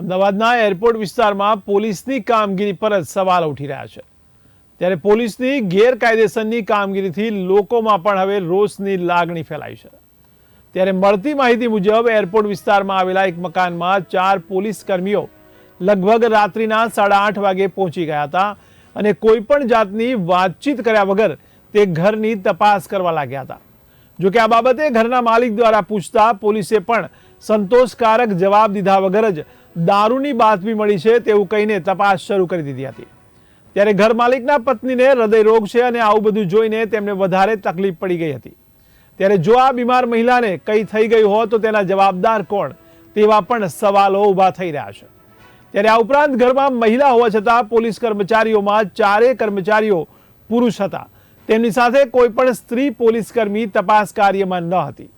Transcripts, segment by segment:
અમદાવાદના એરપોર્ટ વિસ્તારમાં પોલીસની કામગીરી પર જ સવાલ ઉઠી રહ્યા છે. ત્યારે પોલીસની ગેરકાયદેસરની કામગીરીથી લોકોમાં પણ હવે રોષની લાગણી ફેલાઈ છે. ત્યારે મળતી માહિતી મુજબ એરપોર્ટ વિસ્તારમાં આવેલા એક મકાનમાં ચાર પોલીસ કર્મીઓ લગભગ રાત્રિના સાડા આઠ વાગે પહોંચી ગયા હતા અને કોઈ પણ જાતની વાતચીત કર્યા વગર તે ઘરની તપાસ કરવા લાગ્યા હતા. જો કે આ બાબતે ઘરના માલિક દ્વારા પૂછતા પોલીસે પણ સંતોષકારક જવાબ દીધા વગર જ દારૂની બાતમી મળી છે તેવું કહીને તપાસ શરૂ કરી દીધી હતી. ત્યારે ઘર માલિકના પત્નીને હૃદય રોગ છે અને આવું બધું જોઈને તેમને વધારે તકલીફ પડી ગઈ હતી. ત્યારે જો આ બીમાર મહિલાને કંઈ થઈ ગયું હોત તો તેના જવાબદાર કોણ? તેવા પણ સવાલો ઊભા થઈ રહ્યા છે. ત્યારે આ ઉપરાંત ઘરમાં મહિલા હોવા છતાં પોલીસ કર્મચારીઓમાં ચારેય કર્મચારીઓ પુરુષ હતા. તેમની સાથે કોઈ પણ સ્ત્રી પોલીસ કર્મી તપાસ કાર્યમાં ન હતી.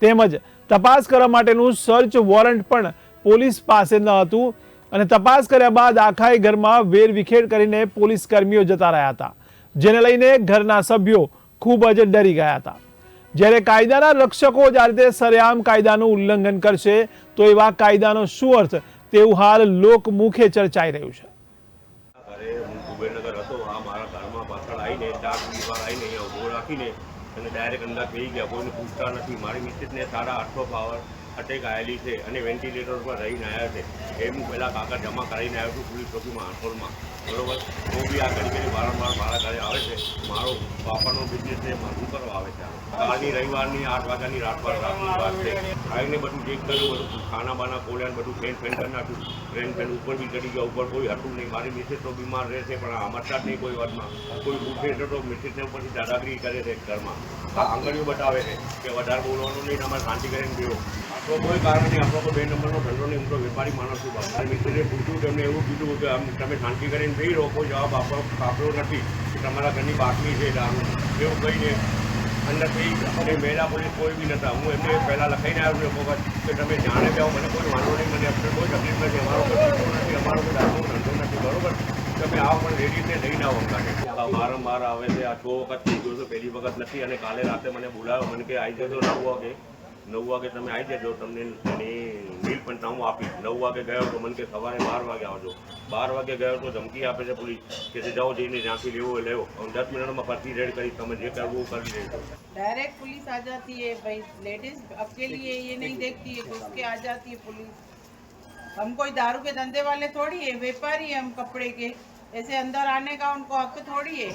તેમજ તપાસ કરવા માટેનું સર્ચ વોરંટ પણ પોલીસ પાસે ન હતું અને તપાસ કર્યા બાદ આખાય ઘરમાં વેરવિખેર કરીને પોલીસ કર્મીઓ જતા રહ્યા હતા, જેને લઈને ઘરના સભ્યો ખૂબ જ ડરી ગયા હતા. જ્યારે કાયદાના રક્ષકો જ આ રીતે સરેઆમ કાયદાનું ઉલ્લંઘન કરશે, તો એવા કાયદાનો શું અર્થ? તેવું હાલ લોકમુખે ચર્ચાઈ રહ્યું છે. અને ડાયરેક્ટ અંદર થઈ ગયા. કોઈને પૂછતા નથી. મારી મિસિસને સાડા આઠસો પાવર અટેક આવેલી છે અને વેન્ટિલેટર પર રહીને આવ્યા છે. એ પહેલાં કાગળ જમા કરીને આવ્યો છું પોલીસ ચોકીમાં આંખોલમાં બરોબર? હું બી આ કરી કરી વારંવાર મારા ઘરે આવે છે. મારો પાપાનો બિઝનેસ છે, મારું કરવા આવે છે કાલની રવિવારની આઠ વાગ્યાની રાત પર રાતની વાત છે. આવીને બધું ચેક કર્યું, બધું ખાના બાના ખોલ્યા બધું ફેન ફેન કરી નાખ્યું. ફેન ફેન ઉપર બી ચડી ગયા, ઉપર કોઈ હતું નહીં. મારી મિસેસ તો બીમાર રહેશે પણ આ જ નહીં કોઈ વાતમાં. કોઈ પૂછે તો મિસેસને ઉપરથી દાદાગીરી કરે છે ઘરમાં. આંગળીઓ બતાવે છે કે વધારે બોલવાનું નહીં તમારે શાંતિ કરીને બેહો આપણો કોઈ નહીં આપણો તો બે નંબરનો ધંધો નહીં, હું તો વેપારી માણસ છું, બાપ. મારી પૂછ્યું, તેમને એવું કીધું કે આમ તમે શાંતિ કરીને ભાઈ રહો, કોઈ જવાબ આપો આપ્યો નથી કે તમારા ઘરની બાતમી છે દારૂ એવું કહીને અંદરથી અને મહિલા પોલીસ કોઈ બી નતા હું એમને પહેલાં લખાઈને આવ્યો છું વખત કે તમે જાણે જાઓ, મને કોઈ વાંધો નહીં, મને આપણે કોઈ તકલીફ નથી, અમારો કોઈ નથી, અમારો કોઈ દારૂનો ધંધો નથી, બરોબર? તમે આવો, પણ લેડીઝને લઈને આવો અમદાવાદ વારંવાર આવે છે, આ છ વખત થઈ ગયો છે, પહેલી વખત નથી, અને કાલે રાતે મને બોલાવ્યો મને કે આવી જતો નવ વાગે નવ વાગે તમે આવી જજો તમને એની બિલ પણ હું આપીશ નવ વાગે ગયો તો મને કે સવારે બાર વાગે આવજો બાર વાગે ગયો તો ધમકી આપે છે પોલીસ કે તે જાઓ જઈને જ્યાંથી લેવો હોય લેવો હું દસ મિનિટમાં પરથી રેડ કરી તમે જે કરવું હોય કરી લેજો डायरेक्ट पुलिस आ जाती है भाई लेडीज आपके लिए ये नहीं देखती है कि उसके आ जाती है पुलिस हम कोई दारू के धंधे वाले थोड़ी है व्यापारी है हम कपड़े के ऐसे अंदर आने का उनको हक थोड़ी है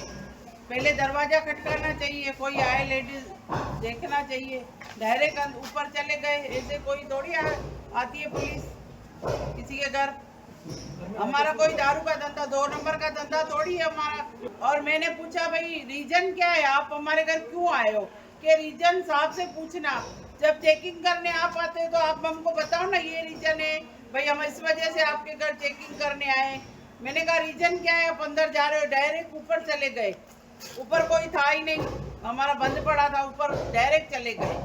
पहले दरवाज़ा खटकाना चाहिए कोई आए लेडीज़ देखना चाहिए। डायरेक्ट ऊपर चले गए ऐसे कोई थोड़ी आ, आती है पुलिस किसी के घर। हमारा कोई दारू का धंधा दो नंबर का धंधा थोड़ी है हमारा। और मैंने पूछा भाई रीजन क्या है? आप हमारे घर क्यों आए हो? कि रीजन साहब से पूछना। जब चेकिंग करने आप आते हो तो आप हमको बताओ ना ये रीजन है। भाई हम इस वजह से आपके घर चेकिंग करने आए मैंने कहा रीजन क्या है? आप अंदर जा रहे हो डायरेक्ट ऊपर चले गए। ऊपर कोई था ही नहीं हमारा बंद पड़ा था ऊपर डायरेक्ट चले गए